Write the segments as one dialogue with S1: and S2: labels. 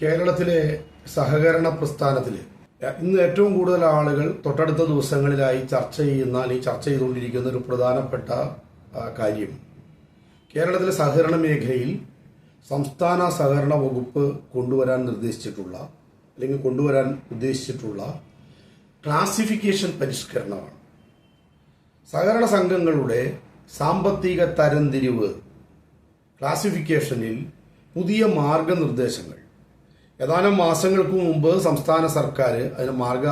S1: കേരളത്തിലെ സഹകരണ പ്രസ്ഥാനത്തിൽ ഇന്ന് ഏറ്റവും കൂടുതൽ ആളുകൾ തൊട്ടടുത്ത ദിവസങ്ങളിലായി ചർച്ച ചെയ്യുന്ന അല്ലെങ്കിൽ ചർച്ച ചെയ്തുകൊണ്ടിരിക്കുന്ന ഒരു പ്രധാനപ്പെട്ട കാര്യം. കേരളത്തിലെ സഹകരണ മേഖലയിൽ സംസ്ഥാന സഹകരണ വകുപ്പ് കൊണ്ടുവരാൻ നിർദ്ദേശിച്ചിട്ടുള്ള അല്ലെങ്കിൽ കൊണ്ടുവരാൻ ഉദ്ദേശിച്ചിട്ടുള്ള ക്ലാസിഫിക്കേഷൻ പരിഷ്കരണമാണ്. സഹകരണ സംഘങ്ങളുടെ സാമ്പത്തിക തരംതിരിവ് ക്ലാസിഫിക്കേഷനിൽ പുതിയ മാർഗനിർദ്ദേശങ്ങൾ ഏതാനും മാസങ്ങൾക്ക് മുമ്പ് സംസ്ഥാന സർക്കാർ അതിന് മാർഗ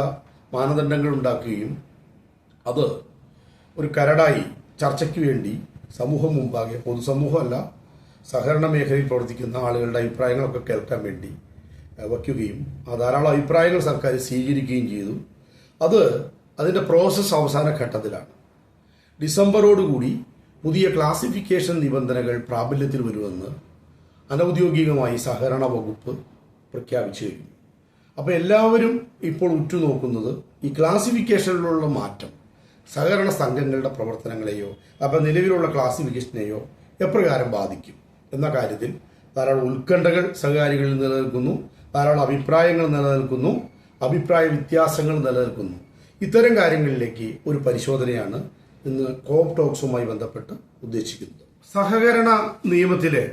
S1: മാനദണ്ഡങ്ങൾ ഉണ്ടാക്കുകയും അത് ഒരു കരടായി ചർച്ചയ്ക്ക് വേണ്ടി സമൂഹം മുമ്പാകെ പൊതുസമൂഹമല്ല സഹകരണ മേഖലയിൽ പ്രവർത്തിക്കുന്ന ആളുകളുടെ അഭിപ്രായങ്ങളൊക്കെ കേൾക്കാൻ വേണ്ടി വയ്ക്കുകയും ആ ധാരാളം അഭിപ്രായങ്ങൾ സർക്കാർ സ്വീകരിക്കുകയും ചെയ്തു. അത് അതിന്റെ പ്രോസസ്സ് അവസാന ഘട്ടത്തിലാണ്. ഡിസംബറോടുകൂടി പുതിയ ക്ലാസിഫിക്കേഷൻ നിബന്ധനകൾ പ്രാബല്യത്തിൽ വരുമെന്ന് അനൌദ്യോഗികമായി സഹകരണ വകുപ്പ് പ്രഖ്യാപിച്ചു കഴിഞ്ഞു. അപ്പോൾ എല്ലാവരും ഇപ്പോൾ ഉറ്റുനോക്കുന്നത് ഈ ക്ലാസിഫിക്കേഷനിലുള്ള മാറ്റം സഹകരണ സംഘങ്ങളുടെ പ്രവർത്തനങ്ങളെയോ അപ്പം നിലവിലുള്ള ക്ലാസിഫിക്കേഷനെയോ എപ്രകാരം ബാധിക്കും എന്ന കാര്യത്തിൽ ധാരാളം ഉത്കണ്ഠകൾ സഹകാരികളിൽ നിലനിൽക്കുന്നു ധാരാളം അഭിപ്രായങ്ങൾ നിലനിൽക്കുന്നു അഭിപ്രായ വ്യത്യാസങ്ങൾ നിലനിൽക്കുന്നു. ഇത്തരം കാര്യങ്ങളിലേക്ക് ഒരു പരിശോധനയാണ് ഇന്ന് കോപ് ടോക്സുമായി ബന്ധപ്പെട്ട് ഉദ്ദേശിക്കുന്നത്. സഹകരണ നിയമത്തിലെ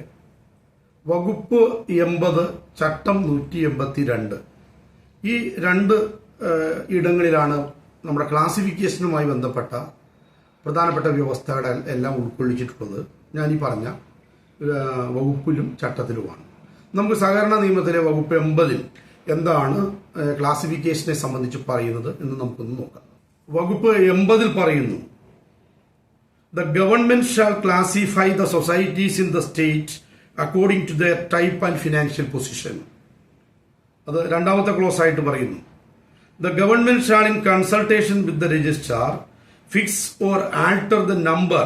S1: വകുപ്പ് എൺപത് ചട്ടം നൂറ്റി എൺപത്തി രണ്ട് ഈ രണ്ട് ഇടങ്ങളിലാണ് നമ്മുടെ ക്ലാസിഫിക്കേഷനുമായി ബന്ധപ്പെട്ട പ്രധാനപ്പെട്ട വ്യവസ്ഥകൾ എല്ലാം ഉൾക്കൊള്ളിച്ചിട്ടുള്ളത്. ഞാൻ ഈ പറഞ്ഞ വകുപ്പിലും ചട്ടത്തിലുമാണ്. നമുക്ക് സഹകരണ നിയമത്തിലെ വകുപ്പ് എൺപതിൽ എന്താണ് ക്ലാസിഫിക്കേഷനെ സംബന്ധിച്ച് പറയുന്നത് എന്ന് നമുക്കൊന്ന് നോക്കാം. വകുപ്പ് എൺപതിൽ പറയുന്നു the government shall classify the societies in the state according to their type and financial position അത് രണ്ടാമത്തെ ക്ലോസ് ആയിട്ട് പറയുന്നു. The government shall in consultation with the registrar fix or alter the number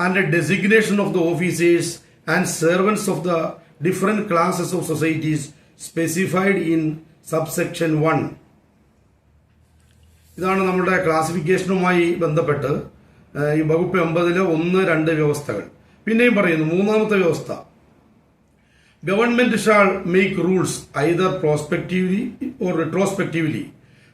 S1: and designation of the officers and servants of the different classes of societies specified in subsection one ഇതാണ് നമ്മുടെ ക്ലാസിഫിക്കേഷനുമായി ബന്ധപ്പെട്ട് ഈ വകുപ്പ് എൺപതിലെ ഒന്ന് രണ്ട് വ്യവസ്ഥകൾ. പിന്നെയും പറയുന്നു മൂന്നാമത്തെ വ്യവസ്ഥ. Government shall make rules either prospectively or retrospectively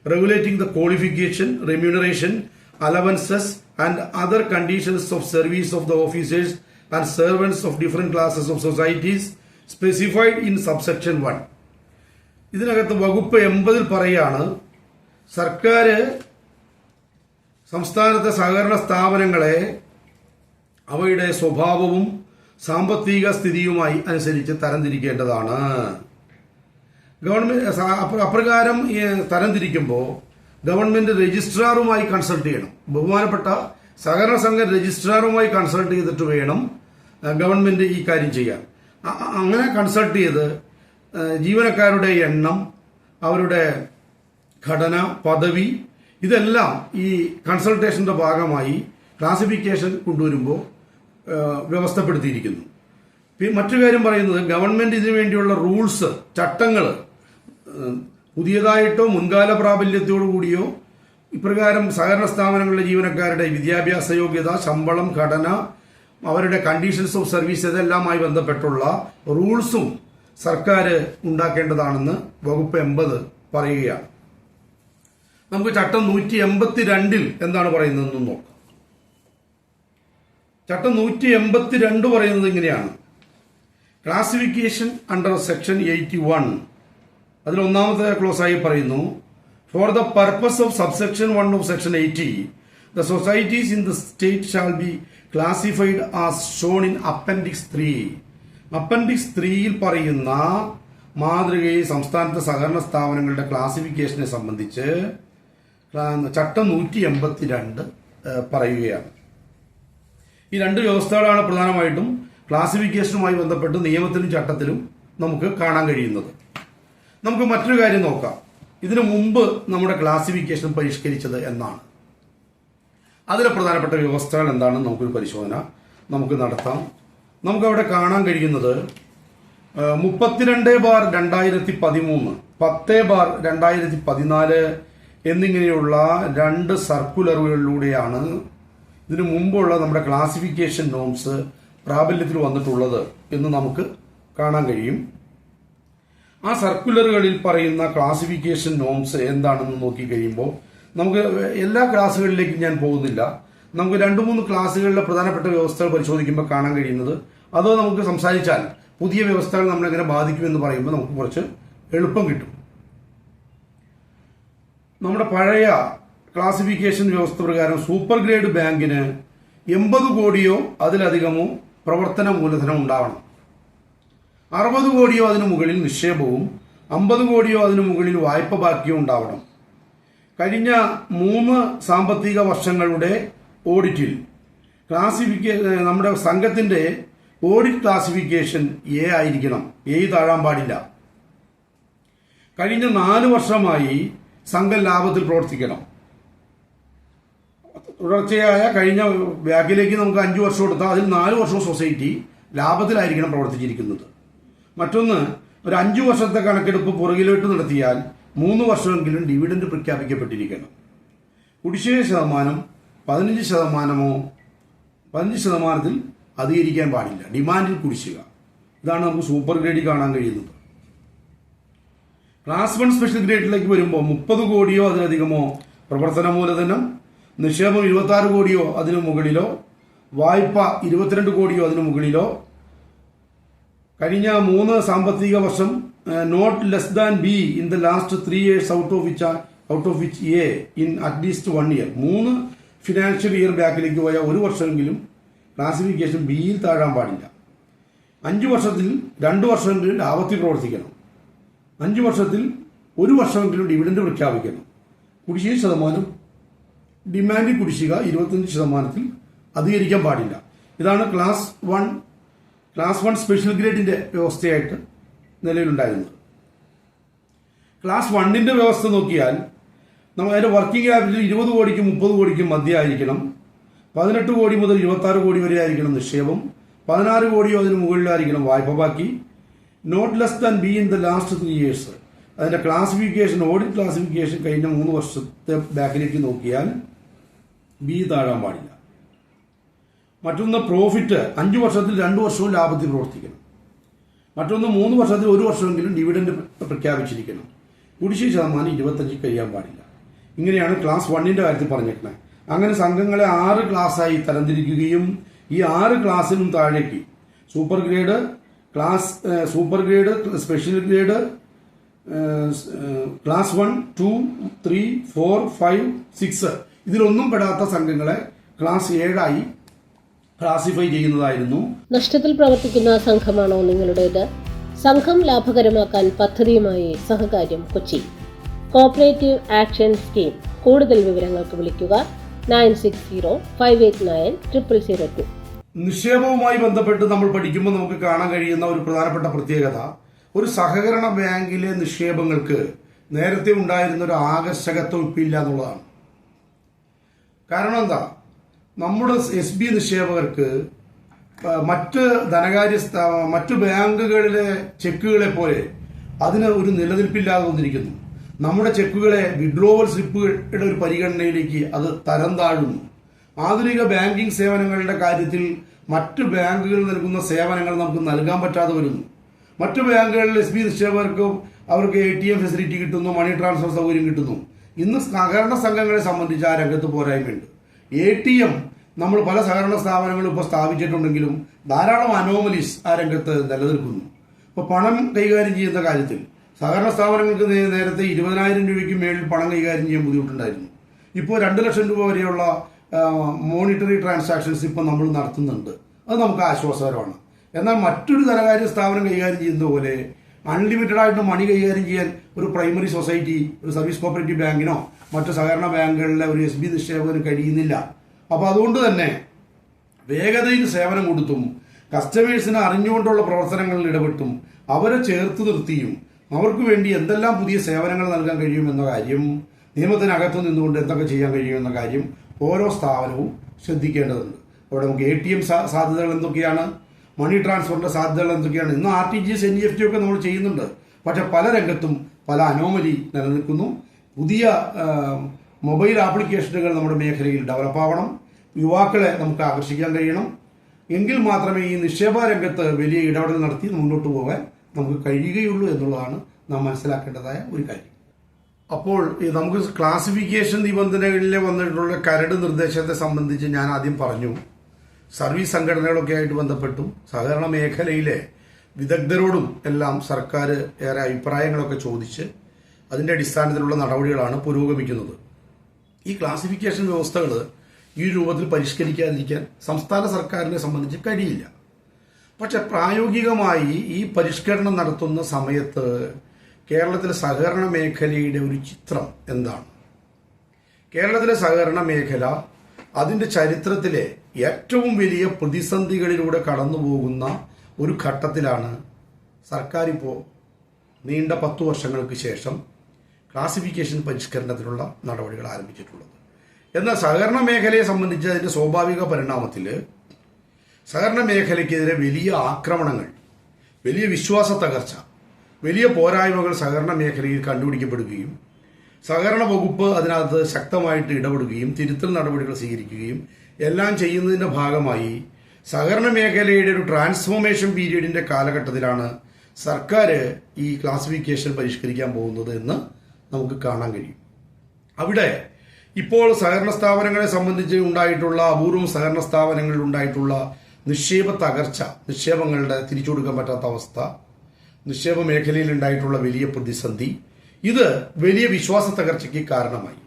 S1: regulating the qualification remuneration allowances and other conditions of service of the officers and servants of different classes of societies specified in subsection one ഇതിനകത്ത് വകുപ്പ് എൺപതിൽ പറയാണ് സർക്കാർ സംസ്ഥാനത്തെ സഹകരണ സ്ഥാപനങ്ങളെ അവയുടെ സ്വഭാവവും സാമ്പത്തിക സ്ഥിതിയുമായി അനുസരിച്ച് തരംതിരിക്കേണ്ടതാണ്. ഗവൺമെന്റ് അപ്രകാരം തരംതിരിക്കുമ്പോൾ ഗവൺമെന്റ് രജിസ്ട്രാറുമായി കൺസൾട്ട് ചെയ്യണം. ബഹുമാനപ്പെട്ട സഹകരണ സംഘം രജിസ്ട്രാറുമായി കൺസൾട്ട് ചെയ്തിട്ട് വേണം ഗവൺമെന്റ് ഈ കാര്യം ചെയ്യാൻ. അങ്ങനെ കൺസൾട്ട് ചെയ്ത് ജീവനക്കാരുടെ എണ്ണം അവരുടെ ഘടന പദവി ഇതെല്ലാം ഈ കൺസൾട്ടേഷന്റെ ഭാഗമായി ക്ലാസിഫിക്കേഷൻ കൊണ്ടുവരുമ്പോൾ വ്യവസ്ഥപ്പെടുത്തിയിരിക്കുന്നു. മറ്റു മറ്റൊരു കാര്യം പറയുന്നത് ഗവൺമെന്റ് ഇതിനു വേണ്ടിയുള്ള റൂൾസ് ചട്ടങ്ങൾ പുതിയതായിട്ടോ മുൻകാല പ്രാബല്യത്തോടു കൂടിയോ ഇപ്രകാരം സഹകരണ സ്ഥാപനങ്ങളിലെ ജീവനക്കാരുടെ വിദ്യാഭ്യാസ യോഗ്യത ശമ്പളം ഘടന അവരുടെ കണ്ടീഷൻസ് ഓഫ് സർവീസ് ഇതെല്ലാമായി ബന്ധപ്പെട്ടുള്ള റൂൾസും സർക്കാർ ഉണ്ടാക്കേണ്ടതാണെന്ന് വകുപ്പ് എൺപത് പറയുകയാണ്. നമുക്ക് ചട്ടം നൂറ്റി എൺപത്തി രണ്ടിൽ എന്താണ് പറയുന്നതെന്ന് നോക്കാം. ചട്ടം നൂറ്റി എൺപത്തി രണ്ട് പറയുന്നത് ഇങ്ങനെയാണ്. Classification under section eighty one clause ആയി പറയുന്നു for the purpose of subsection one of section eighty the societies in the state shall be classified as shown in appendix three appendix ത്രീയിൽ പറയുന്ന മാതൃകയെ സംസ്ഥാനത്തെ സഹകരണ സ്ഥാപനങ്ങളുടെ ക്ലാസിഫിക്കേഷനെ സംബന്ധിച്ച് ചട്ടം നൂറ്റി എൺപത്തി രണ്ട് പറയുകയാണ്. ഈ രണ്ട് വ്യവസ്ഥകളാണ് പ്രധാനമായിട്ടും ക്ലാസിഫിക്കേഷനുമായി ബന്ധപ്പെട്ട് നിയമത്തിലും ചട്ടത്തിലും നമുക്ക് കാണാൻ കഴിയുന്നത്. നമുക്ക് മറ്റൊരു കാര്യം നോക്കാം. ഇതിനു മുമ്പ് നമ്മുടെ ക്ലാസിഫിക്കേഷൻ പരിഷ്കരിച്ചത് എന്നാണ്. അതിലെ പ്രധാനപ്പെട്ട വ്യവസ്ഥകൾ എന്താണെന്ന് നമുക്കൊരു പരിശോധന നമുക്ക് നടത്താം. നമുക്കവിടെ കാണാൻ കഴിയുന്നത് മുപ്പത്തിരണ്ട് ബാർ രണ്ടായിരത്തി പതിമൂന്ന് പത്ത് ബാർ രണ്ടായിരത്തി പതിനാല് എന്നിങ്ങനെയുള്ള രണ്ട് സർക്കുലറുകളിലൂടെയാണ് ഇതിനു മുമ്പുള്ള നമ്മുടെ ക്ലാസിഫിക്കേഷൻ നോംസ് പ്രാബല്യത്തിൽ വന്നിട്ടുള്ളത് എന്ന് നമുക്ക് കാണാൻ കഴിയും. ആ സർക്കുലറുകളിൽ പറയുന്ന ക്ലാസിഫിക്കേഷൻ നോംസ് എന്താണെന്ന് നോക്കി കഴിയുമ്പോൾ നമുക്ക് എല്ലാ ക്ലാസ്സുകളിലേക്കും ഞാൻ പോകുന്നില്ല. നമുക്ക് രണ്ട് മൂന്ന് ക്ലാസ്സുകളിലെ പ്രധാനപ്പെട്ട വ്യവസ്ഥകൾ പരിശോധിക്കുമ്പോൾ കാണാൻ കഴിയുന്നത് അതോ നമുക്ക് സംസാരിച്ചാൽ പുതിയ വ്യവസ്ഥകൾ നമ്മളെങ്ങനെ ബാധിക്കുമെന്ന് പറയുമ്പോൾ നമുക്ക് കുറച്ച് എളുപ്പം കിട്ടും. നമ്മുടെ പഴയ ക്ലാസിഫിക്കേഷൻ വ്യവസ്ഥ പ്രകാരം സൂപ്പർ ഗ്രേഡ് ബാങ്കിന് എൺപത് കോടിയോ അതിലധികമോ പ്രവർത്തന മൂലധനം ഉണ്ടാവണം. അറുപത് കോടിയോ അതിനു മുകളിൽ നിക്ഷേപവും അമ്പത് കോടിയോ അതിനു മുകളിൽ വായ്പ ബാക്കിയോ ഉണ്ടാവണം. കഴിഞ്ഞ മൂന്ന് സാമ്പത്തിക വർഷങ്ങളുടെ ഓഡിറ്റിൽ ക്ലാസിഫിക്കേ നമ്മുടെ സംഘത്തിന്റെ ഓഡിറ്റ് ക്ലാസിഫിക്കേഷൻ എ ആയിരിക്കണം. എ താഴാൻ പാടില്ല. കഴിഞ്ഞ നാല് വർഷമായി സംഘം ലാഭത്തിൽ പ്രവർത്തിക്കണം. തുടർച്ചയായ കഴിഞ്ഞ ബാങ്കിലേക്ക് നമുക്ക് അഞ്ച് വർഷം കൊടുത്താൽ അതിൽ നാല് വർഷവും സൊസൈറ്റി ലാഭത്തിലായിരിക്കണം പ്രവർത്തിച്ചിരിക്കുന്നത്. മറ്റൊന്ന് ഒരു അഞ്ച് വർഷത്തെ കണക്കെടുപ്പ് പുറകിലോട്ട് നടത്തിയാൽ മൂന്ന് വർഷമെങ്കിലും ഡിവിഡൻഡ് പ്രഖ്യാപിക്കപ്പെട്ടിരിക്കണം. കുടിശ്ശിക ശതമാനം പതിനഞ്ച് ശതമാനമോ പതിനഞ്ച് ശതമാനത്തിൽ അധികരിക്കാൻ പാടില്ല. ഡിമാൻഡിൽ കുടിശ്ശിക. ഇതാണ് നമുക്ക് സൂപ്പർ ഗ്രേഡിൽ കാണാൻ കഴിയുന്നത്. ക്ലാസ് വൺ സ്പെഷ്യൽ ഗ്രേഡിലേക്ക് വരുമ്പോൾ മുപ്പത് കോടിയോ അതിലധികമോ പ്രവർത്തന മൂലധനം നിക്ഷേപം ഇരുപത്തി ആറ് കോടിയോ അതിനു മുകളിലോ? വായ്പ ഇരുപത്തിരണ്ട് കോടിയോ അതിനു മുകളിലോ? കഴിഞ്ഞ മൂന്ന് സാമ്പത്തിക വർഷം not less than B in the last three years out of which out of which A in at least one year മൂന്ന് ഫിനാൻഷ്യൽ ഇയർ ബാക്കിലേക്ക് പോയ ഒരു വർഷമെങ്കിലും ക്ലാസിഫിക്കേഷൻ ബിയിൽ താഴാൻ പാടില്ല. അഞ്ച് വർഷത്തിൽ രണ്ട് വർഷമെങ്കിലും ലാഭത്തിൽ പ്രവർത്തിക്കണം. അഞ്ച് വർഷത്തിൽ ഒരു വർഷമെങ്കിലും ഡിവിഡൻഡ് പ്രഖ്യാപിക്കണം. കുടിശ്ശേരി ശതമാനം ഡിമാൻഡ് കുടിശ്ശിക ഇരുപത്തിയഞ്ച് ശതമാനത്തിൽ അധികരിക്കാൻ പാടില്ല. ഇതാണ് class one class one special ഗ്രേഡിന്റെ വ്യവസ്ഥയായിട്ട് നിലവിലുണ്ടായിരുന്നത്. ക്ലാസ് വണ്ണിന്റെ വ്യവസ്ഥ നോക്കിയാൽ നമ്മൾ അതിന്റെ വർക്കിംഗ് ക്യാപിറ്റൽ ഇരുപത് കോടിക്കും മുപ്പത് കോടിക്കും മധ്യമായിരിക്കണം പതിനെട്ട് കോടി മുതൽ ഇരുപത്തി കോടി വരെ ആയിരിക്കണം നിക്ഷേപം. പതിനാറ് കോടിയോ അതിന് മുകളിലായിരിക്കണം വായ്പ ബാക്കി. Not less than B in the last three years അതിന്റെ ക്ലാസിഫിക്കേഷൻ ഓഡിറ്റ് ക്ലാസിഫിക്കേഷൻ കഴിഞ്ഞ മൂന്ന് വർഷത്തെ ബാക്കിലേക്ക് നോക്കിയാൽ ബി താഴാൻ പാടില്ല. മറ്റൊന്ന് പ്രോഫിറ്റ് അഞ്ച് വർഷത്തിൽ രണ്ട് വർഷവും ലാഭത്തിൽ പ്രവർത്തിക്കണം. മറ്റൊന്ന് മൂന്ന് വർഷത്തിൽ ഒരു വർഷമെങ്കിലും ഡിവിഡൻഡ് പ്രഖ്യാപിച്ചിരിക്കണം. കുടിശ്ശിക ശതമാനം ഇരുപത്തഞ്ച് കഴിയാൻ പാടില്ല. ഇങ്ങനെയാണ് ക്ലാസ് വണ്ണിന്റെ കാര്യത്തിൽ പറഞ്ഞിരിക്കുന്നത് അങ്ങനെ സംഘങ്ങളെ ആറ് ക്ലാസ്സായി തരംതിരിക്കുകയും ഈ ആറ് ക്ലാസ്സിനും താഴേക്ക്. Super grade class super grade special grade class one two three four five six. ഇതിലൊന്നും പെടാത്ത സംഘങ്ങളെ ക്ലാസ് ഏഴായി ക്ലാസിഫൈ ചെയ്യുന്നതായിരുന്നു.
S2: നഷ്ടത്തിൽ പ്രവർത്തിക്കുന്ന സംഘമാണോ നിങ്ങളുടേത്? സംഘം ലാഭകരമാക്കാൻ പദ്ധതിയുമായി സഹകാര്യം കൊച്ചി. Cooperative action scheme. കൂടുതൽ വിവരങ്ങൾക്ക് വിളിക്കുക nine six zero five eight nine triple zero two.
S1: നിക്ഷേപവുമായി ബന്ധപ്പെട്ട് നമ്മൾ പഠിക്കുമ്പോൾ നമുക്ക് കാണാൻ കഴിയുന്ന ഒരു പ്രധാനപ്പെട്ട പ്രത്യേകത ഒരു സഹകരണ ബാങ്കിലെ നിക്ഷേപങ്ങൾക്ക് നേരത്തെ ഉണ്ടായിരുന്ന ഒരു ആകർഷകത്വം ഇപ്പം ഇല്ല എന്നുള്ളതാണ്. കാരണം എന്താ? നമ്മുടെ എസ് ബി നിക്ഷേപകർക്ക് മറ്റ് ധനകാര്യ മറ്റു ബാങ്കുകളിലെ ചെക്കുകളെ പോലെ അതിന് ഒരു നിലനിൽപ്പില്ലാതെ വന്നിരിക്കുന്നു. നമ്മുടെ ചെക്കുകളെ വിഡ്രോവൽ സ്ലിപ്പുകളുടെ ഒരു പരിഗണനയിലേക്ക് അത് തരം താഴുന്നു. ആധുനിക ബാങ്കിംഗ് സേവനങ്ങളുടെ കാര്യത്തിൽ മറ്റ് ബാങ്കുകൾ നൽകുന്ന സേവനങ്ങൾ നമുക്ക് നൽകാൻ പറ്റാതെ വരുന്നു. മറ്റു ബാങ്കുകളിൽ എസ് ബി നിക്ഷേപകർക്കും അവർക്ക് എ ടി എം ഫെസിലിറ്റി കിട്ടുന്നു മണി ട്രാൻസ്ഫർ സൗകര്യം കിട്ടുന്നു. ഇന്ന് സഹകരണ സംഘങ്ങളെ സംബന്ധിച്ച് ആ രംഗത്ത് പോരായ്മയുണ്ട്. എ ടി എം നമ്മൾ പല സഹകരണ സ്ഥാപനങ്ങളും ഇപ്പോൾ സ്ഥാപിച്ചിട്ടുണ്ടെങ്കിലും ധാരാളം അനോമലീസ് ആ രംഗത്ത് നിലനിൽക്കുന്നു. ഇപ്പോൾ പണം കൈകാര്യം ചെയ്യുന്ന കാര്യത്തിൽ സഹകരണ സ്ഥാപനങ്ങൾക്ക് നേരത്തെ ഇരുപതിനായിരം രൂപയ്ക്ക് മേളിൽ പണം കൈകാര്യം ചെയ്യാൻ ബുദ്ധിമുട്ടുണ്ടായിരുന്നു. ഇപ്പോൾ രണ്ട് ലക്ഷം രൂപ വരെയുള്ള മോണിറ്ററി ട്രാൻസാക്ഷൻസ് ഇപ്പം നമ്മൾ നടത്തുന്നുണ്ട്. അത് നമുക്ക് ആശ്വാസകരമാണ്. എന്നാൽ മറ്റൊരു ധനകാര്യ സ്ഥാപനം കൈകാര്യം ചെയ്യുന്ന പോലെ അൺലിമിറ്റഡ് ആയിട്ട് മണി കൈകാര്യം ചെയ്യാൻ ഒരു പ്രൈമറി സൊസൈറ്റി ഒരു സർവീസ് കോപ്പറേറ്റീവ് ബാങ്കിനോ മറ്റു സഹകരണ ബാങ്കുകളിലെ ഒരു എസ് ബി നിക്ഷേപകന് കഴിയുന്നില്ല. അപ്പോൾ അതുകൊണ്ട് തന്നെ വേഗതയിൽ സേവനം കൊടുത്തും കസ്റ്റമേഴ്സിനെ അറിഞ്ഞുകൊണ്ടുള്ള പ്രവർത്തനങ്ങളിൽ ഇടപെട്ടും അവരെ ചേർത്ത് നിർത്തിയും അവർക്ക് വേണ്ടി എന്തെല്ലാം പുതിയ സേവനങ്ങൾ നൽകാൻ കഴിയുമെന്ന കാര്യം നിയമത്തിനകത്ത് നിന്നുകൊണ്ട് എന്തൊക്കെ ചെയ്യാൻ കഴിയുമെന്ന കാര്യം ഓരോ സ്ഥാപനവും ശ്രദ്ധിക്കേണ്ടതുണ്ട്. അവിടെ നമുക്ക് എ ടി എം സാധ്യതകൾ എന്തൊക്കെയാണ്? മണി ട്രാൻസ്ഫറിന്റെ സാധ്യതകൾ എന്തൊക്കെയാണ്? ഇന്ന് R T G S N E F T ഒക്കെ നമ്മൾ ചെയ്യുന്നുണ്ട്. പക്ഷെ പല രംഗത്തും പല അനോമലി നിലനിൽക്കുന്നു. പുതിയ മൊബൈൽ ആപ്ലിക്കേഷനുകൾ നമ്മുടെ മേഖലയിൽ ഡെവലപ്പ് ആവണം. യുവാക്കളെ നമുക്ക് ആകർഷിക്കാൻ കഴിയണം. എങ്കിൽ മാത്രമേ ഈ നിക്ഷേപ രംഗത്ത് വലിയ ഇടപെടൽ നടത്തി മുന്നോട്ട് പോകാൻ നമുക്ക് കഴിയുകയുള്ളൂ എന്നുള്ളതാണ് നാം മനസ്സിലാക്കേണ്ടതായ ഒരു കാര്യം. അപ്പോൾ നമുക്ക് ക്ലാസിഫിക്കേഷൻ നിബന്ധനകളിലെ വന്നിട്ടുള്ള കരട് നിർദ്ദേശത്തെ സംബന്ധിച്ച് ഞാൻ ആദ്യം പറഞ്ഞു. സർവീസ് സംഘടനകളൊക്കെ ആയിട്ട് ബന്ധപ്പെട്ടും സഹകരണ മേഖലയിലെ വിദഗ്ധരോടും എല്ലാം സർക്കാർ ഏറെ അഭിപ്രായങ്ങളൊക്കെ ചോദിച്ച് അതിന്റെ അടിസ്ഥാനത്തിലുള്ള നടപടികളാണ് പുരോഗമിക്കുന്നത്. ഈ ക്ലാസിഫിക്കേഷൻ വ്യവസ്ഥകൾ ഈ രൂപത്തിൽ പരിഷ്കരിക്കാതിരിക്കാൻ സംസ്ഥാന സർക്കാരിനെ സംബന്ധിച്ച് കഴിയില്ല. പക്ഷെ പ്രായോഗികമായി ഈ പരിഷ്കരണം നടത്തുന്ന സമയത്ത് കേരളത്തിലെ സഹകരണ മേഖലയുടെ ഒരു ചിത്രം എന്താണ്? കേരളത്തിലെ സഹകരണ മേഖല അതിന്റെ ചരിത്രത്തിലെ ഏറ്റവും വലിയ പ്രതിസന്ധികളിലൂടെ കടന്നുപോകുന്ന ഒരു ഘട്ടത്തിലാണ് സർക്കാർ ഇപ്പോൾ നീണ്ട പത്തു വർഷങ്ങൾക്ക് ശേഷം ക്ലാസിഫിക്കേഷൻ പരിഷ്കരണത്തിനുള്ള നടപടികൾ ആരംഭിച്ചിട്ടുള്ളത്. എന്നാൽ സഹകരണ മേഖലയെ സംബന്ധിച്ച് അതിന്റെ സ്വാഭാവിക പരിണാമത്തിൽ സഹകരണ മേഖലയ്ക്കെതിരെ വലിയ ആക്രമണങ്ങൾ വലിയ വിശ്വാസ തകർച്ച വലിയ പോരായ്മകൾ സഹകരണ മേഖലയിൽ കണ്ടുപിടിക്കപ്പെടുകയും സഹകരണ വകുപ്പ് അതിനകത്ത് ശക്തമായിട്ട് ഇടപെടുകയും തിരുത്തൽ നടപടികൾ സ്വീകരിക്കുകയും എല്ലാം ചെയ്യുന്നതിന്റെ ഭാഗമായി സഹകരണ മേഖലയുടെ ഒരു ട്രാൻസ്ഫോർമേഷൻ പീരീഡിന്റെ കാലഘട്ടത്തിലാണ് സർക്കാർ ഈ ക്ലാസിഫിക്കേഷൻ പരിഷ്കരിക്കാൻ പോകുന്നത് എന്ന് നമുക്ക് കാണാൻ കഴിയും. അവിടെ ഇപ്പോൾ സഹകരണ സ്ഥാപനങ്ങളെ സംബന്ധിച്ച് ഉണ്ടായിട്ടുള്ള അപൂർവം സഹകരണ സ്ഥാപനങ്ങളിൽ ഉണ്ടായിട്ടുള്ള നിക്ഷേപ തകർച്ച നിക്ഷേപങ്ങളുടെ തിരിച്ചു കൊടുക്കാൻ പറ്റാത്ത അവസ്ഥ നിക്ഷേപ മേഖലയിൽ ഉണ്ടായിട്ടുള്ള വലിയ പ്രതിസന്ധി ഇത് വലിയ വിശ്വാസ തകർച്ചയ്ക്ക് കാരണമായി.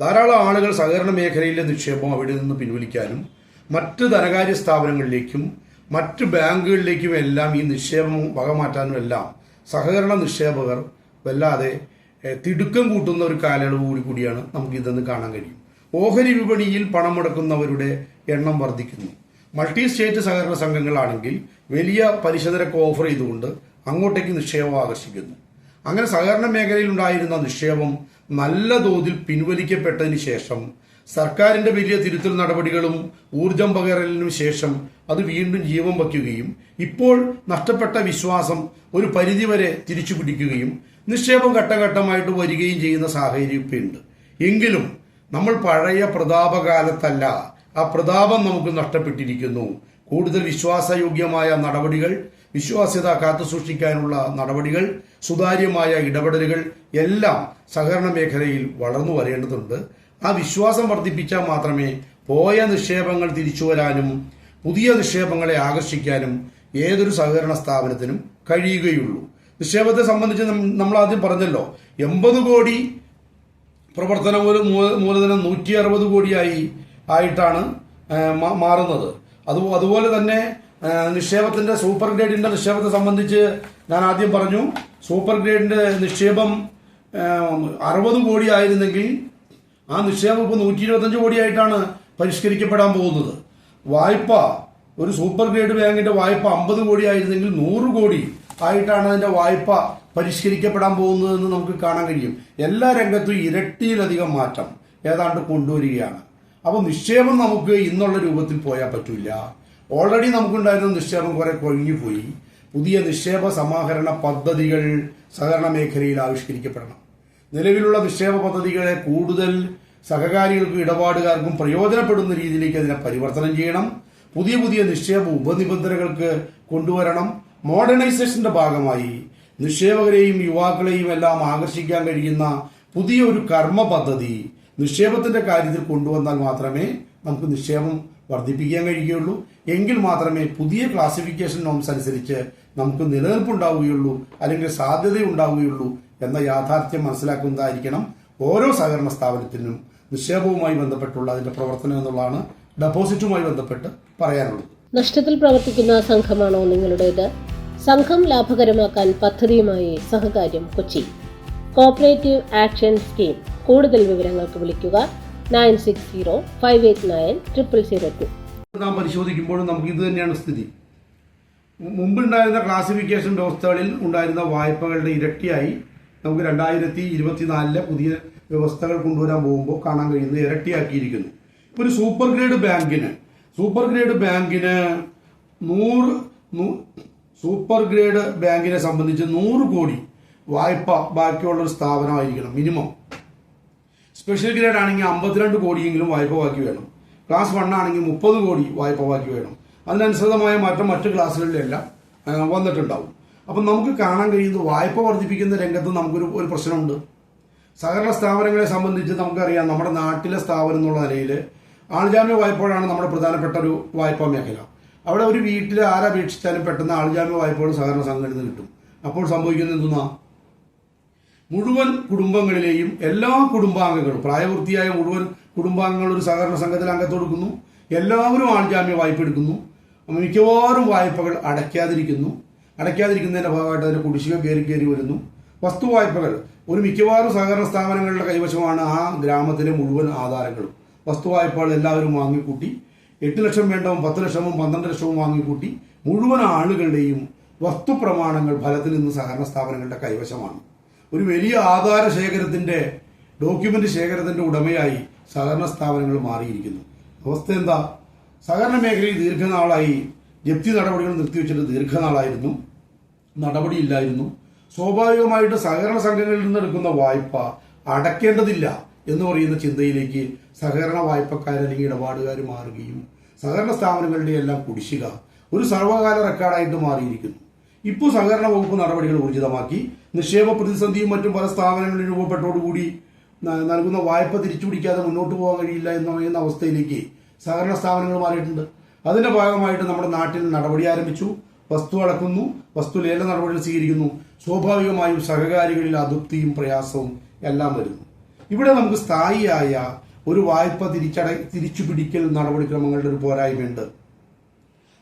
S1: ധാരാളം ആളുകൾ സഹകരണ മേഖലയിലെ നിക്ഷേപം അവിടെ നിന്ന് പിൻവലിക്കാനും മറ്റ് ധനകാര്യ സ്ഥാപനങ്ങളിലേക്കും മറ്റ് ബാങ്കുകളിലേക്കും എല്ലാം ഈ നിക്ഷേപം വകമാറ്റാനും എല്ലാം സഹകരണ നിക്ഷേപകർ വല്ലാതെ തിടുക്കം കൂട്ടുന്ന ഒരു കാലയളവ് കൂടി കൂടിയാണ് നമുക്ക് ഇതെന്ന് കാണാൻ കഴിയും. ഓഹരി വിപണിയിൽ പണം മുടക്കുന്നവരുടെ എണ്ണം വർദ്ധിക്കുന്നു. മൾട്ടി സ്റ്റേറ്റ് സഹകരണ സംഘങ്ങളാണെങ്കിൽ വലിയ പലിശ നിരക്ക് ഓഫർ ചെയ്തുകൊണ്ട് അങ്ങോട്ടേക്ക് നിക്ഷേപം ആകർഷിക്കുന്നു. അങ്ങനെ സഹകരണ മേഖലയിൽ ഉണ്ടായിരുന്ന നിക്ഷേപം നല്ല തോതിൽ പിൻവലിക്കപ്പെട്ടതിന് ശേഷം സർക്കാരിന്റെ വലിയ തിരുത്തൽ നടപടികളും ഊർജം പകരലിനും ശേഷം അത് വീണ്ടും ജീവൻ വയ്ക്കുകയും ഇപ്പോൾ നഷ്ടപ്പെട്ട വിശ്വാസം ഒരു പരിധിവരെ തിരിച്ചു പിടിക്കുകയും നിക്ഷേപം ഘട്ടഘട്ടമായിട്ട് വരികയും ചെയ്യുന്ന സാഹചര്യം ഉണ്ട്. എങ്കിലും നമ്മൾ പഴയ പ്രതാപകാലത്തല്ല ആ പ്രതാപം നമുക്ക് നഷ്ടപ്പെട്ടിരിക്കുന്നു. കൂടുതൽ വിശ്വാസയോഗ്യമായ നടപടികൾ വിശ്വാസ്യത കാത്തുസൂക്ഷിക്കാനുള്ള നടപടികൾ സുതാര്യമായ ഇടപെടലുകൾ എല്ലാം സഹകരണ മേഖലയിൽ വളർന്നു വരേണ്ടതുണ്ട്. ആ വിശ്വാസം വർദ്ധിപ്പിച്ചാൽ മാത്രമേ പോയ നിക്ഷേപങ്ങൾ തിരിച്ചു വരാനും പുതിയ നിക്ഷേപങ്ങളെ ആകർഷിക്കാനും ഏതൊരു സഹകരണ സ്ഥാപനത്തിനും കഴിയുകയുള്ളൂ. നിക്ഷേപത്തെ സംബന്ധിച്ച് നമ്മൾ ആദ്യം പറഞ്ഞല്ലോ എൺപത് കോടി പ്രവർത്തന മൂലധനം നൂറ്റി അറുപത് കോടിയായി ആയിട്ടാണ് മാറുന്നത്. അത് അതുപോലെ തന്നെ നിക്ഷേപത്തിന്റെ സൂപ്പർ ഗ്രേഡിന്റെ നിക്ഷേപത്തെ സംബന്ധിച്ച് ഞാൻ ആദ്യം പറഞ്ഞു. സൂപ്പർ ഗ്രേഡിന്റെ നിക്ഷേപം അറുപത് കോടി ആയിരുന്നെങ്കിൽ ആ നിക്ഷേപം ഇപ്പോൾ നൂറ്റി ഇരുപത്തഞ്ച് കോടിയായിട്ടാണ് പരിഷ്കരിക്കപ്പെടാൻ പോകുന്നത്. വായ്പ ഒരു സൂപ്പർ ഗ്രേഡ് ബാങ്കിന്റെ വായ്പ അമ്പത് കോടി ആയിരുന്നെങ്കിൽ നൂറ് കോടി ആയിട്ടാണ് അതിന്റെ വായ്പ പരിഷ്കരിക്കപ്പെടാൻ പോകുന്നതെന്ന് നമുക്ക് കാണാൻ കഴിയും. എല്ലാ രംഗത്തും ഇരട്ടിയിലധികം മാറ്റം ഏതാണ്ട് കൊണ്ടുവരികയാണ്. അപ്പോൾ നിക്ഷേപം നമുക്ക് ഇന്നുള്ള രൂപത്തിൽ പോയാൽ പറ്റില്ല ഓൾറെഡി നമുക്കുണ്ടായിരുന്ന നിക്ഷേപം കുറെ കൊഴിഞ്ഞുപോയി. പുതിയ നിക്ഷേപ സമാഹരണ പദ്ധതികൾ സഹകരണ മേഖലയിൽ ആവിഷ്കരിക്കപ്പെടണം. നിലവിലുള്ള നിക്ഷേപ പദ്ധതികളെ കൂടുതൽ സഹകാരികൾക്കും ഇടപാടുകാർക്കും പ്രയോജനപ്പെടുന്ന രീതിയിലേക്ക് അതിനെ പരിവർത്തനം ചെയ്യണം. പുതിയ പുതിയ നിക്ഷേപ ഉപനിബന്ധനകൾക്ക് കൊണ്ടുവരണം. മോഡേണൈസേഷന്റെ ഭാഗമായി നിക്ഷേപകരെയും യുവാക്കളെയും എല്ലാം ആകർഷിക്കാൻ കഴിയുന്ന പുതിയ ഒരു കർമ്മ പദ്ധതി നിക്ഷേപത്തിന്റെ കാര്യത്തിൽ കൊണ്ടുവന്നാൽ മാത്രമേ നമുക്ക് നിക്ഷേപം വർദ്ധിപ്പിക്കാൻ കഴിയുകയുള്ളൂ. എങ്കിൽ മാത്രമേ പുതിയ ക്ലാസിഫിക്കേഷൻ നോംസ് അനുസരിച്ച് നമുക്ക് നിലനിൽപ്പുണ്ടാവുകയുള്ളൂ അല്ലെങ്കിൽ സാധ്യതയുണ്ടാവുകയുള്ളൂ എന്ന യാഥാർത്ഥ്യം മനസ്സിലാക്കുന്നതായിരിക്കണം ഓരോ സഹകരണ സ്ഥാപനത്തിനും നിക്ഷേപവുമായി ബന്ധപ്പെട്ടുള്ള അതിന്റെ പ്രവർത്തനം എന്നുള്ളതാണ് ഡെപ്പോസിറ്റുമായി ബന്ധപ്പെട്ട് പറയാനുള്ളത്.
S2: നഷ്ടത്തിൽ പ്രവർത്തിക്കുന്ന സംഘമാണോ നിങ്ങളുടേത്? സംഘം ലാഭകരമാക്കാൻ പദ്ധതിയുമായി സഹകാര്യം കൊച്ചി. കോപ്പറേറ്റീവ് ആക്ഷൻ സ്കീം കൂടുതൽ വിവരങ്ങൾക്ക് വിളിക്കുക. Nine six zero five eight nine triple zero two.
S1: നാം പരിശോധിക്കുമ്പോഴും നമുക്ക് ഇത് തന്നെയാണ് സ്ഥിതി. മുമ്പുണ്ടായിരുന്ന ക്ലാസിഫിക്കേഷൻ വ്യവസ്ഥകളിൽ ഉണ്ടായിരുന്ന വായ്പകളുടെ ഇരട്ടിയായി നമുക്ക് രണ്ടായിരത്തി ഇരുപത്തിനാലിലെ പുതിയ വ്യവസ്ഥകൾ കൊണ്ടുവരാൻ പോകുമ്പോൾ കാണാൻ കഴിയുന്നത് ഇരട്ടിയാക്കിയിരിക്കുന്നു. ഇപ്പൊ ഒരു സൂപ്പർ ഗ്രേഡ് ബാങ്കിന് സൂപ്പർ ഗ്രേഡ് ബാങ്കിന് നൂറ് സൂപ്പർ ഗ്രേഡ് ബാങ്കിനെ സംബന്ധിച്ച് നൂറ് കോടി വായ്പ ബാക്കിയുള്ള ഒരു സ്ഥാപനമായിരിക്കണം മിനിമം. സ്പെഷ്യൽ ഗ്രേഡ് ആണെങ്കിൽ അമ്പത്തിരണ്ട് കോടിയെങ്കിലും വായ്പ ബാക്കി വേണം. ക്ലാസ് വൺ ആണെങ്കിൽ മുപ്പത് കോടി വായ്പ ബാക്കി വേണം. അതിനനുസൃതമായ മാറ്റം മറ്റു ക്ലാസ്സുകളിലെല്ലാം വന്നിട്ടുണ്ടാവും. അപ്പം നമുക്ക് കാണാൻ കഴിയുന്നത് വായ്പ വർദ്ധിപ്പിക്കുന്ന രംഗത്ത് നമുക്കൊരു ഒരു പ്രശ്നമുണ്ട്. സഹകരണ സ്ഥാപനങ്ങളെ സംബന്ധിച്ച് നമുക്കറിയാം നമ്മുടെ നാട്ടിലെ സ്ഥാപനം എന്നുള്ള നിലയിൽ ആൾജാമ്യ വായ്പകളാണ് നമ്മുടെ പ്രധാനപ്പെട്ട ഒരു വായ്പാ മേഖല. അവിടെ ഒരു വീട്ടിൽ ആരപേക്ഷിച്ചാലും പെട്ടെന്ന് ആൾജാമ്യ വായ്പകൾ സഹകരണ സംഘടന കിട്ടും. അപ്പോൾ സംഭവിക്കുന്നത് എന്തെന്നാ? മുഴുവൻ കുടുംബങ്ങളിലെയും എല്ലാ കുടുംബാംഗങ്ങളും പ്രായപൂർത്തിയായ മുഴുവൻ കുടുംബാംഗങ്ങൾ ഒരു സഹകരണ സംഘത്തിൽ അംഗത്തെടുക്കുന്നു എല്ലാവരും ആൾജാമ്യ വായ്പ എടുക്കുന്നു. മിക്കവാറും വായ്പകൾ അടയ്ക്കാതിരിക്കുന്നു. അടയ്ക്കാതിരിക്കുന്നതിന്റെ ഭാഗമായിട്ട് അതിന്റെ കുടിശ്ശിക കയറി കയറി വരുന്നു. വസ്തു വായ്പകൾ. ഒരു മിക്കവാറും സഹകരണ സ്ഥാപനങ്ങളുടെ കൈവശമാണ് ആ ഗ്രാമത്തിലെ മുഴുവൻ ആധാരങ്ങളും. വസ്തു വായ്പകൾ എല്ലാവരും വാങ്ങിക്കൂട്ടി. എട്ട് ലക്ഷം വേണ്ടവും പത്ത് ലക്ഷവും പന്ത്രണ്ട് ലക്ഷവും വാങ്ങിക്കൂട്ടി. മുഴുവൻ ആളുകളുടെയും വസ്തു പ്രമാണങ്ങൾ ഫലത്തിൽ നിന്ന് സഹകരണ സ്ഥാപനങ്ങളുടെ കൈവശമാണ്. ഒരു വലിയ ആധാര ശേഖരത്തിന്റെ ഡോക്യുമെന്റ് ശേഖരത്തിന്റെ ഉടമയായി സഹകരണ സ്ഥാപനങ്ങൾ മാറിയിരിക്കുന്നു. അവസ്ഥ എന്താ? സഹകരണ മേഖലയിൽ ദീർഘനാളായി ജപ്തി നടപടികൾ നിർത്തിവെച്ചിട്ട് ദീർഘനാളായിരുന്നു. നടപടിയില്ലായിരുന്നു. സ്വാഭാവികമായിട്ട് സഹകരണ സംഘങ്ങളിൽ നിന്ന് എടുക്കുന്ന വായ്പ അടയ്ക്കേണ്ടതില്ല എന്ന് പറയുന്ന ചിന്തയിലേക്ക് സഹകരണ വായ്പക്കാർ അല്ലെങ്കിൽ ഇടപാടുകാർ മാറുകയും സഹകരണ സ്ഥാപനങ്ങളുടെ എല്ലാം കുടിശ്ശിക ഒരു സർവകാല റെക്കോർഡായിട്ട് മാറിയിരിക്കുന്നു. ഇപ്പോൾ സഹകരണ വകുപ്പ് നടപടികൾ ഊർജിതമാക്കി നിക്ഷേപ പ്രതിസന്ധിയും മറ്റും പല സ്ഥാപനങ്ങളിൽ രൂപപ്പെട്ടോടുകൂടി നൽകുന്ന വായ്പ തിരിച്ചു പിടിക്കാതെ മുന്നോട്ട് പോകാൻ കഴിയില്ല എന്ന് പറയുന്ന അവസ്ഥയിലേക്ക് സഹകരണ സ്ഥാപനങ്ങൾ മാറിയിട്ടുണ്ട്. അതിന്റെ ഭാഗമായിട്ട് നമ്മുടെ നാട്ടിൽ നടപടി ആരംഭിച്ചു. വസ്തു അടക്കുന്നു വസ്തു ലേല നടപടികൾ സ്വീകരിക്കുന്നു. സ്വാഭാവികമായും സഹകാരികളിൽ അതൃപ്തിയും പ്രയാസവും എല്ലാം വരുന്നു. ഇവിടെ നമുക്ക് സ്ഥായിയായ ഒരു വായ്പ തിരിച്ചട തിരിച്ചു പിടിക്കൽ നടപടിക്രമങ്ങളുടെ ഒരു പോരായ്മയുണ്ട്.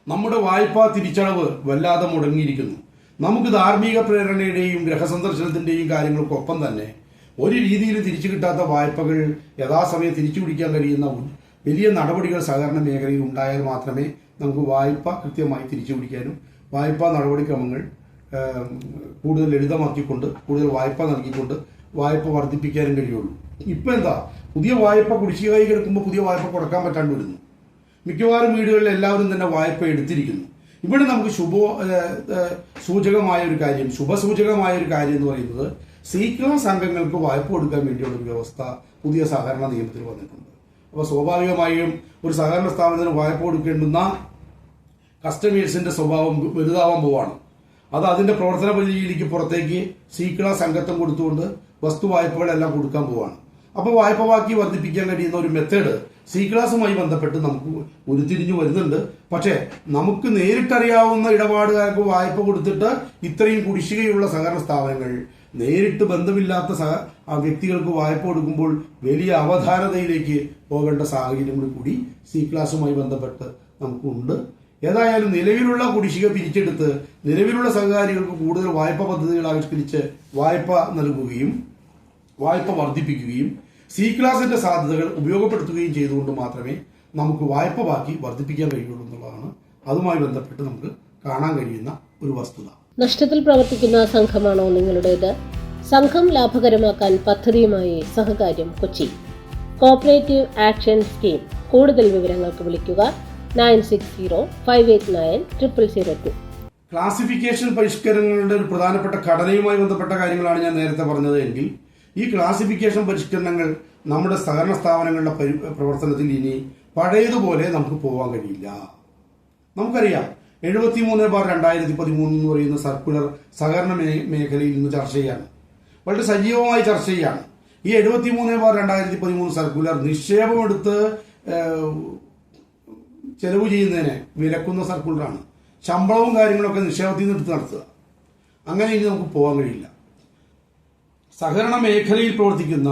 S1: നമ്മുടെ വായ്പാ തിരിച്ചടവ് വല്ലാതെ മുടങ്ങിയിരിക്കുന്നു. നമുക്ക് ധാർമ്മിക പ്രേരണയുടെയും ഗ്രഹസന്ദർശനത്തിന്റെയും കാര്യങ്ങൾക്കൊപ്പം തന്നെ ഒരു രീതിയിൽ തിരിച്ചു കിട്ടാത്ത വായ്പകൾ യഥാസമയം തിരിച്ചു പിടിക്കാൻ കഴിയുന്ന വലിയ നടപടികൾ സഹകരണ മേഖലയിൽ ഉണ്ടായാൽ മാത്രമേ നമുക്ക് വായ്പ കൃത്യമായി തിരിച്ചു പിടിക്കാനും വായ്പാ നടപടിക്രമങ്ങൾ കൂടുതൽ ലളിതമാക്കിക്കൊണ്ട് കൂടുതൽ വായ്പ നൽകിക്കൊണ്ട് വായ്പ വർദ്ധിപ്പിക്കാനും കഴിയുള്ളൂ. ഇപ്പൊ എന്താ? പുതിയ വായ്പ കുടിശ്ശികായി കിടക്കുമ്പോൾ പുതിയ വായ്പ കൊടുക്കാൻ പറ്റാണ്ട് വരുന്നു. മിക്കവാറും വീടുകളിൽ എല്ലാവരും തന്നെ വായ്പ എടുത്തിരിക്കുന്നു. ഇവിടെ നമുക്ക് ശുഭ സൂചകമായ ഒരു കാര്യം ശുഭസൂചകമായ ഒരു കാര്യം എന്ന് പറയുന്നത് സീക്രണ സംഘങ്ങൾക്ക് വായ്പ കൊടുക്കാൻ വേണ്ടിയുള്ള ഒരു വ്യവസ്ഥ പുതിയ സഹകരണ നിയമത്തിൽ വന്നിട്ടുണ്ട്. അപ്പോൾ സ്വാഭാവികമായും ഒരു സഹകരണ സ്ഥാപനത്തിന് വായ്പ കൊടുക്കേണ്ടുന്ന കസ്റ്റമേഴ്സിന്റെ സ്വഭാവം വലുതാവാൻ പോവാണ്. അത് അതിന്റെ പ്രവർത്തന പരിധിയിലേക്ക് പുറത്തേക്ക് സീക്രണ സംഘത്വം കൊടുത്തുകൊണ്ട് വസ്തു വായ്പകളെല്ലാം കൊടുക്കാൻ പോവാണ്. അപ്പോൾ വായ്പ ബാക്കി വർദ്ധിപ്പിക്കാൻ കഴിയുന്ന ഒരു മെത്തേഡ് സി ക്ലാസുമായി ബന്ധപ്പെട്ട് നമുക്ക് ഉരുത്തിരിഞ്ഞു വരുന്നുണ്ട്. പക്ഷേ നമുക്ക് നേരിട്ടറിയാവുന്ന ഇടപാടുകാർക്ക് വായ്പ കൊടുത്തിട്ട് ഇത്രയും കുടിശ്ശികയുള്ള സഹകരണ സ്ഥാപനങ്ങൾ നേരിട്ട് ബന്ധമില്ലാത്ത സഹ വ്യക്തികൾക്ക് വായ്പ കൊടുക്കുമ്പോൾ വലിയ അവധാനതയിലേക്ക് പോകേണ്ട സാഹചര്യങ്ങൾ കൂടി സി ക്ലാസുമായി ബന്ധപ്പെട്ട് നമുക്കുണ്ട്. ഏതായാലും നിലവിലുള്ള കുടിശ്ശിക പിരിച്ചെടുത്ത് നിലവിലുള്ള സഹകാരികൾക്ക് കൂടുതൽ വായ്പ പദ്ധതികൾ ആവിഷ്കരിച്ച് വായ്പ നൽകുകയും വായ്പ വർദ്ധിപ്പിക്കുകയും സി ക്ലാസിന്റെ സാധ്യതകൾ ഉപയോഗപ്പെടുത്തുകയും ചെയ്തുകൊണ്ട് മാത്രമേ നമുക്ക് വായ്പ ബാക്കി വർദ്ധിപ്പിക്കാൻ കഴിയുള്ളൂ എന്നുള്ളതാണ് അതുമായി ബന്ധപ്പെട്ട് നമുക്ക് കാണാൻ കഴിയുന്ന ഒരു വസ്തുത.
S2: നഷ്ടത്തിൽ പ്രവർത്തിക്കുന്ന സംഘമാണോ നിങ്ങളുടേത്? സംഘം ലാഭകരമാക്കാൻ പദ്ധതിയുമായി സഹകാര്യം കൊച്ചി. Cooperative action scheme. കൂടുതൽ വിവരങ്ങൾക്ക് വിളിക്കുക nine six zero five eight nine triple zero two.
S1: Classification പരിഷ്കരണങ്ങളുടെ ഒരു പ്രധാനപ്പെട്ട ഘടനയുമായി ബന്ധപ്പെട്ട കാര്യങ്ങളാണ് ഞാൻ നേരത്തെ പറഞ്ഞത് എങ്കിൽ ഈ ക്ലാസിഫിക്കേഷൻ പരിഷ്കരണങ്ങൾ നമ്മുടെ സഹകരണ സ്ഥാപനങ്ങളുടെ പ്രവർത്തനത്തിൽ ഇനി പഴയതുപോലെ നമുക്ക് പോകാൻ കഴിയില്ല. നമുക്കറിയാം എഴുപത്തി മൂന്ന് ബാർ രണ്ടായിരത്തി പതിമൂന്ന് എന്ന് പറയുന്ന സർക്കുലർ സഹകരണ മേഖലയിൽ നിന്ന് ചർച്ച ചെയ്യാണ്. വളരെ സജീവമായി ചർച്ച ചെയ്യാണ്. ഈ എഴുപത്തി മൂന്ന് ബാർ രണ്ടായിരത്തി പതിമൂന്ന് സർക്കുലർ നിക്ഷേപമെടുത്ത് ചെലവ് ചെയ്യുന്നതിനെ വിലക്കുന്ന സർക്കുലറാണ് ശമ്പളവും കാര്യങ്ങളൊക്കെ നിക്ഷേപത്തിൽ നിന്ന് എടുത്ത് നടത്തുക. അങ്ങനെ ഇനി നമുക്ക് പോകാൻ കഴിയില്ല. സഹകരണ മേഖലയിൽ പ്രവർത്തിക്കുന്ന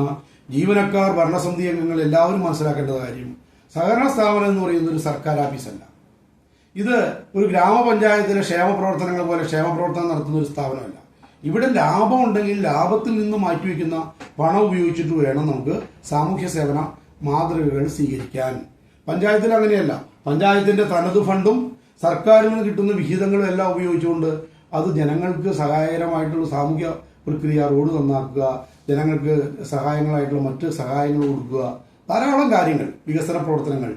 S1: ജീവനക്കാർ ഭരണസമിതി അംഗങ്ങൾ എല്ലാവരും മനസ്സിലാക്കേണ്ട കാര്യം സഹകരണ സ്ഥാപനം എന്ന് പറയുന്നത് ഒരു സർക്കാർ ഓഫീസല്ല ഇത് ഒരു ഗ്രാമപഞ്ചായത്തിലെ ക്ഷേമ പ്രവർത്തനങ്ങൾ പോലെ ക്ഷേമ പ്രവർത്തനം നടത്തുന്ന ഒരു സ്ഥാപനമല്ല. ഇവിടെ ലാഭം ഉണ്ടെങ്കിൽ ലാഭത്തിൽ നിന്ന് മാറ്റിവെക്കുന്ന പണം ഉപയോഗിച്ചിട്ട് വേണം നമുക്ക് സാമൂഹ്യ സേവന മാതൃകകൾ സ്വീകരിക്കാൻ. പഞ്ചായത്തിൽ അങ്ങനെയല്ല. പഞ്ചായത്തിന്റെ തനത് ഫണ്ടും സർക്കാരിൽ നിന്ന് കിട്ടുന്ന വിഹിതങ്ങളും എല്ലാം ഉപയോഗിച്ചുകൊണ്ട് അത് ജനങ്ങൾക്ക് സഹായകരമായിട്ടുള്ള സാമൂഹ്യ പ്രക്രിയ റോഡ് നന്നാക്കുക ജനങ്ങൾക്ക് സഹായങ്ങളായിട്ടുള്ള മറ്റ് സഹായങ്ങൾ കൊടുക്കുക. ധാരാളം കാര്യങ്ങൾ വികസന പ്രവർത്തനങ്ങൾ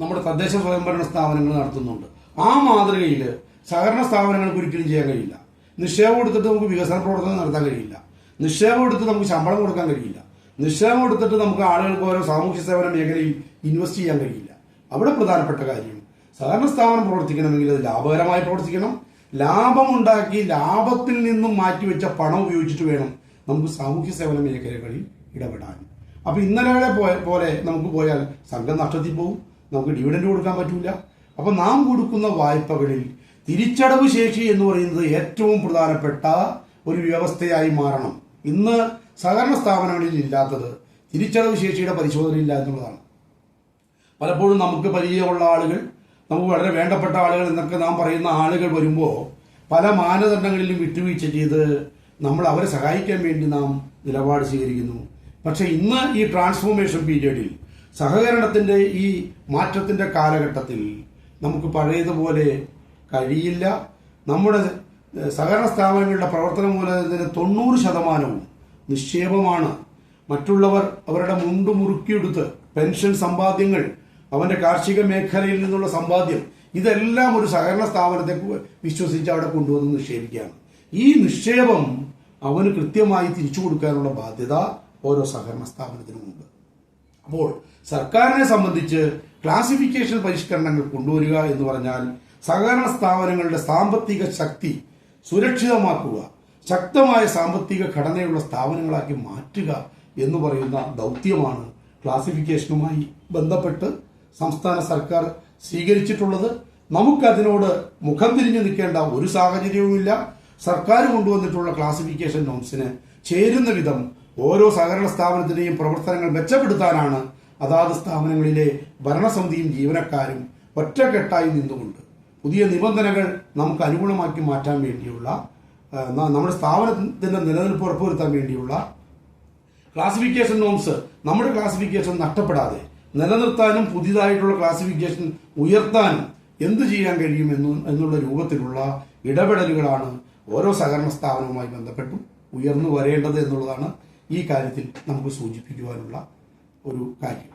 S1: നമ്മുടെ തദ്ദേശ സ്വയംഭരണ സ്ഥാപനങ്ങൾ നടത്തുന്നുണ്ട്. ആ മാതൃകയിൽ സഹകരണ സ്ഥാപനങ്ങൾക്ക് ഒരിക്കലും ചെയ്യാൻ കഴിയില്ല. നിക്ഷേപം എടുത്തിട്ട് നമുക്ക് വികസന പ്രവർത്തനം നടത്താൻ കഴിയില്ല. നിക്ഷേപം എടുത്ത് നമുക്ക് ശമ്പളം കൊടുക്കാൻ കഴിയില്ല. നിക്ഷേപം എടുത്തിട്ട് നമുക്ക് ആളുകൾക്ക് ഓരോ സാമൂഹ്യ സേവന മേഖലയിൽ ഇൻവെസ്റ്റ് ചെയ്യാൻ കഴിയില്ല. അവിടെ പ്രധാനപ്പെട്ട കാര്യം സഹകരണ സ്ഥാപനം പ്രവർത്തിക്കണമെങ്കിൽ അത് ലാഭകരമായി പ്രവർത്തിക്കണം. ലാഭമുണ്ടാക്കി ലാഭത്തിൽ നിന്നും മാറ്റിവെച്ച പണം ഉപയോഗിച്ചിട്ട് വേണം നമുക്ക് സാമൂഹ്യ സേവന മേഖലകളിൽ ഇടപെടാൻ. അപ്പൊ ഇന്നലെ പോലെ നമുക്ക് പോയാൽ സംഘം നഷ്ടത്തിൽ പോകും. നമുക്ക് ഡിവിഡൻഡ് കൊടുക്കാൻ പറ്റില്ല അപ്പൊ നാം കൊടുക്കുന്ന വായ്പകളിൽ തിരിച്ചടവ് ശേഷി എന്ന് പറയുന്നത് ഏറ്റവും പ്രധാനപ്പെട്ട ഒരു വ്യവസ്ഥയായി മാറണം. ഇന്ന് സഹകരണ സ്ഥാപനങ്ങളിൽ ഇല്ലാത്തത് തിരിച്ചടവ് ശേഷിയുടെ പരിശോധന ഇല്ല എന്നുള്ളതാണ്. പലപ്പോഴും നമുക്ക് പരിചയമുള്ള ആളുകൾ നമുക്ക് വളരെ വേണ്ടപ്പെട്ട ആളുകൾ എന്നൊക്കെ നാം പറയുന്ന ആളുകൾ വരുമ്പോൾ പല മാനദണ്ഡങ്ങളിലും വിട്ടുവീഴ്ച ചെയ്ത് നമ്മൾ അവരെ സഹായിക്കാൻ വേണ്ടി നാം നിലപാട് സ്വീകരിക്കുന്നു. പക്ഷേ ഇന്ന് ഈ ട്രാൻസ്ഫോർമേഷൻ പീരീഡിൽ സഹകരണത്തിന്റെ ഈ മാറ്റത്തിന്റെ കാലഘട്ടത്തിൽ നമുക്ക് പഴയതുപോലെ കഴിയില്ല. നമ്മുടെ സഹകരണ സ്ഥാപനങ്ങളുടെ പ്രവർത്തന മൂലധനത്തിന്റെ തൊണ്ണൂറ് ശതമാനവും നിക്ഷേപമാണ്. മറ്റുള്ളവർ അവരുടെ മുണ്ട് മുറുക്കിയെടുത്ത് പെൻഷൻ സമ്പാദ്യങ്ങൾ അവന്റെ കാർഷിക മേഖലയിൽ നിന്നുള്ള സമ്പാദ്യം ഇതെല്ലാം ഒരു സഹകരണ സ്ഥാപനത്തെ വിശ്വസിച്ച് അവിടെ കൊണ്ടുവന്ന് നിക്ഷേപിക്കുകയാണ്. ഈ നിക്ഷേപം അവന് കൃത്യമായി തിരിച്ചു കൊടുക്കാനുള്ള ബാധ്യത ഓരോ സഹകരണ സ്ഥാപനത്തിനുമുണ്ട് അപ്പോൾ സർക്കാരിനെ സംബന്ധിച്ച് ക്ലാസിഫിക്കേഷൻ പരിഷ്കരണങ്ങൾ കൊണ്ടുവരിക എന്ന് പറഞ്ഞാൽ സഹകരണ സ്ഥാപനങ്ങളുടെ സാമ്പത്തിക ശക്തി സുരക്ഷിതമാക്കുക ശക്തമായ സാമ്പത്തിക ഘടനയുള്ള സ്ഥാപനങ്ങളാക്കി മാറ്റുക എന്ന് പറയുന്ന ദൗത്യമാണ് ക്ലാസിഫിക്കേഷനുമായി ബന്ധപ്പെട്ട് സംസ്ഥാന സർക്കാർ സ്വീകരിച്ചിട്ടുള്ളത്. നമുക്കതിനോട് മുഖം തിരിഞ്ഞു നിൽക്കേണ്ട ഒരു സാഹചര്യവുമില്ല. സർക്കാർ കൊണ്ടുവന്നിട്ടുള്ള ക്ലാസിഫിക്കേഷൻ നോംസിന് ചേരുന്ന വിധം ഓരോ സഹകരണ സ്ഥാപനത്തിന്റെയും പ്രവർത്തനങ്ങൾ മെച്ചപ്പെടുത്താനാണ് അതാത് സ്ഥാപനങ്ങളിലെ ഭരണസമിതിയും ജീവനക്കാരും ഒറ്റക്കെട്ടായി നിന്നുകൊണ്ട്. പുതിയ നിബന്ധനകൾ നമുക്ക് അനുഗുണമാക്കി മാറ്റാൻ വേണ്ടിയുള്ള നമ്മുടെ സ്ഥാപനത്തിന്റെ നിലനിൽപ്പ് ഉറപ്പുവരുത്താൻ വേണ്ടിയുള്ള ക്ലാസിഫിക്കേഷൻ നോംസ് നമ്മുടെ ക്ലാസിഫിക്കേഷൻ നഷ്ടപ്പെടാതെ നിലനിർത്താനും പുതിയതായിട്ടുള്ള ക്ലാസിഫിക്കേഷൻ ഉയർത്താനും എന്ത് ചെയ്യാൻ കഴിയും എന്ന് എന്നുള്ള രൂപത്തിലുള്ള ഇടപെടലുകളാണ് ഓരോ സഹകരണ സ്ഥാപനവുമായി ബന്ധപ്പെട്ടും ഉയർന്നു വരേണ്ടത് എന്നുള്ളതാണ് ഈ കാര്യത്തിൽ നമുക്ക് സൂചിപ്പിക്കുവാനുള്ള ഒരു കാര്യം.